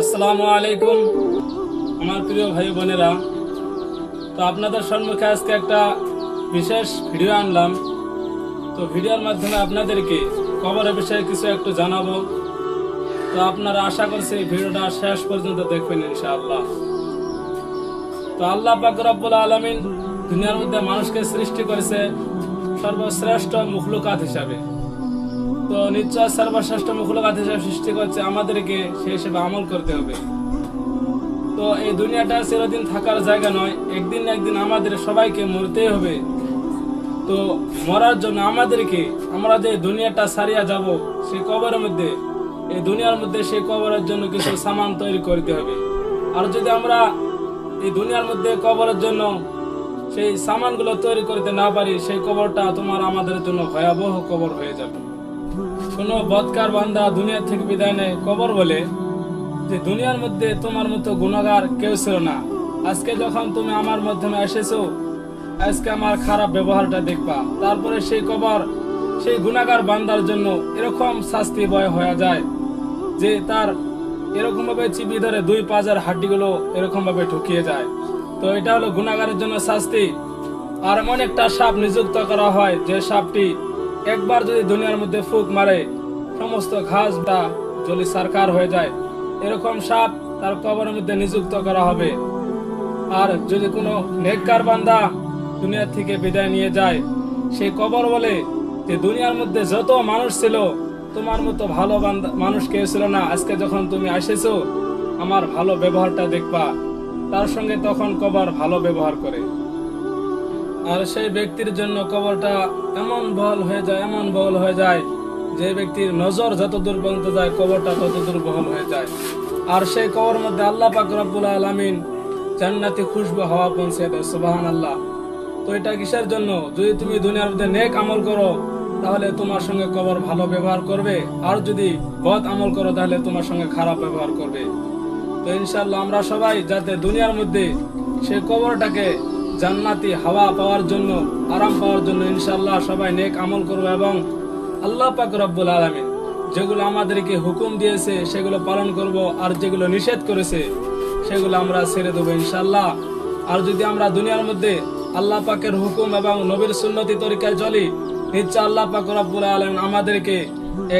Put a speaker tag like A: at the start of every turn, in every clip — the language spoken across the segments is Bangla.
A: আসসালামু আলাইকুম, আমার প্রিয় ভাই বোনেরা। তো আপনাদের সম্মুখে আজকে একটা বিশেষ ভিডিও আনলাম। তো ভিডিওর মাধ্যমে আপনাদেরকে কবরের বিষয়ে কিছু একটু জানাব। তো আপনারা আশা করছি ভিডিওটা শেষ পর্যন্ত দেখবেন ইনশাআল্লাহ। তো আল্লাহ রব্বুল আলামিন দুনিয়ার মধ্যে মানুষকে সৃষ্টি করেছে সর্বশ্রেষ্ঠ মুখলুকাত হিসাবে। তো নিশ্চয় সর্বশ্রেষ্ঠ মুখলুকাত হিসাবে সৃষ্টি করছে আমাদেরকে, সেই হিসেবে আমল করতে হবে। তো এই দুনিয়াটা চিরদিন থাকার জায়গা নয়, একদিন না একদিন আমাদের সবাইকে মরতেই হবে। তো মরার জন্য আমাদেরকে, আমরা যে দুনিয়াটা সারিয়া যাব সেই কবরের মধ্যে, এই দুনিয়ার মধ্যে সেই কবরের জন্য কিছু সামান তৈরি করতে হবে। আর যদি আমরা এই দুনিয়ার মধ্যে কবরের জন্য সেই সামানগুলো তৈরি করতে না পারি, সেই কবরটা তোমার আমাদের জন্য ভয়াবহ কবর হয়ে যাবে। কোনো বদকার বান্দা দুনিয়া থেকে বিদায় নেয় কবর বলে যে দুনিয়ার মধ্যে তোমার মতো গুণাগার কেউ ছিল না। আজকে যখন তুমি আমার মাধ্যমে এসেছ, আজকে আমার খারাপ ব্যবহারটা দেখবা। তারপরে সেই কবর, সেই গুণাগার বান্দার জন্য এরকম শাস্তি বয় হয়ে যায় যে তার এরকম ভাবে চিবি ধরে দুই পাজার হাড্ডিগুলো এরকম ভাবে ঢুকিয়ে যায়। তো এটা হলো গুণাগারের জন্য শাস্তি। আর এমন একটা সাপ নিযুক্ত করা হয় যে সাপটি একবার যদি দুনিয়ার মধ্যে ফুক মারে, সমস্ত ঘাস বা জলি সারকার হয়ে যায়। এরকম সাপ তার কবরের মধ্যে নিযুক্ত করা হবে। আর যদি কোনো নেককার বান্দা দুনিয়া থেকে বিদায় নিয়ে যায় সেই কবর বলে যে, দুনিয়ার মধ্যে যত মানুষ ছিল, তোমার মতো ভালো মানুষ কেউ ছিল না। আজকে যখন তুমি আসেছো, আমার ভালো ব্যবহারটা দেখবা। তার সঙ্গে তখন কবর ভালো ব্যবহার করে। আর সেই ব্যক্তির জন্য কবরটা এমন বহল হয়ে যায়, এমন বহল হয়ে যায়, যে ব্যক্তির নজর যত দূর পর্যন্ত যায়, কবরটা তত দূর হয়ে যায়। আর সেই কবর মধ্যে আল্লাহ পাক রব্বুল আলামিন জান্নাতি খুশবু হাওয়া পৌঁছে দেয় সুবাহান আল্লাহ তো এটা কিসের জন্য? যদি তুমি দুনিয়ার মধ্যে নেক আমল করো, তাহলে তোমার সঙ্গে কবর ভালো ব্যবহার করবে। আর যদি বদ আমল করো, তাহলে তোমার সঙ্গে খারাপ ব্যবহার করবে। তো ইনশাল্লাহ আমরা সবাই যাতে দুনিয়ার মধ্যে সেই কবরটাকে জান্নাতি হাওয়া পাওয়ার জন্য, আরাম পাওয়ার জন্য ইনশাল্লাহ সবাই নেক আমল করব এবং আল্লাহ পাক রব্বুল আলামিন যেগুলো আমাদেরকে হুকুম দিয়েছে, সেগুলো পালন করব আর যেগুলো নিষেধ করেছে, সেগুলো আমরা ছেড়ে দেবো ইনশাল্লাহ আর যদি আমরা দুনিয়ার মধ্যে আল্লাহ পাকের হুকুম এবং নবীর সুন্নতি তরিকায় চলি, নিশ্চয় আল্লাহ পাক রব্বুল আলামিন আমাদেরকে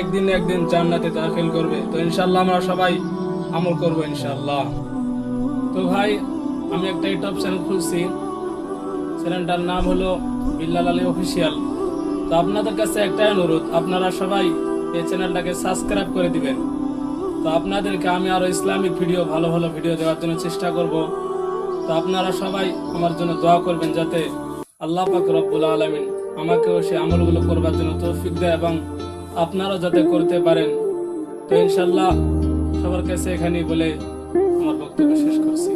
A: একদিন একদিন জান্নাতে দাখিল করবে। তো ইনশাল্লাহ আমরা সবাই আমল করব ইনশাল্লাহ তো ভাই, আমি একটা ইউটিউব চ্যানেল খুলছি। চ্যানেলটার নাম হলো বিল্লাল আলী অফিসিয়াল। তো আপনাদের কাছে একটাই অনুরোধ, আপনারা সবাই এই চ্যানেলটাকে সাবস্ক্রাইব করে দিবেন। তো আপনাদেরকে আমি আরও ইসলামিক ভিডিও, ভালো ভালো ভিডিও দেওয়ার জন্য চেষ্টা করব। তো আপনারা সবাই আমার জন্য দোয়া করবেন যাতে আল্লাহ পাক রব্বুল আলমিন আমাকেও সেই আমলগুলো করবার জন্য তৌফিক দেয় এবং আপনারা যাতে করতে পারেন। তো ইনশাল্লাহ সবার কাছে এখানেই বলে আমার বক্তব্য শেষ করছি।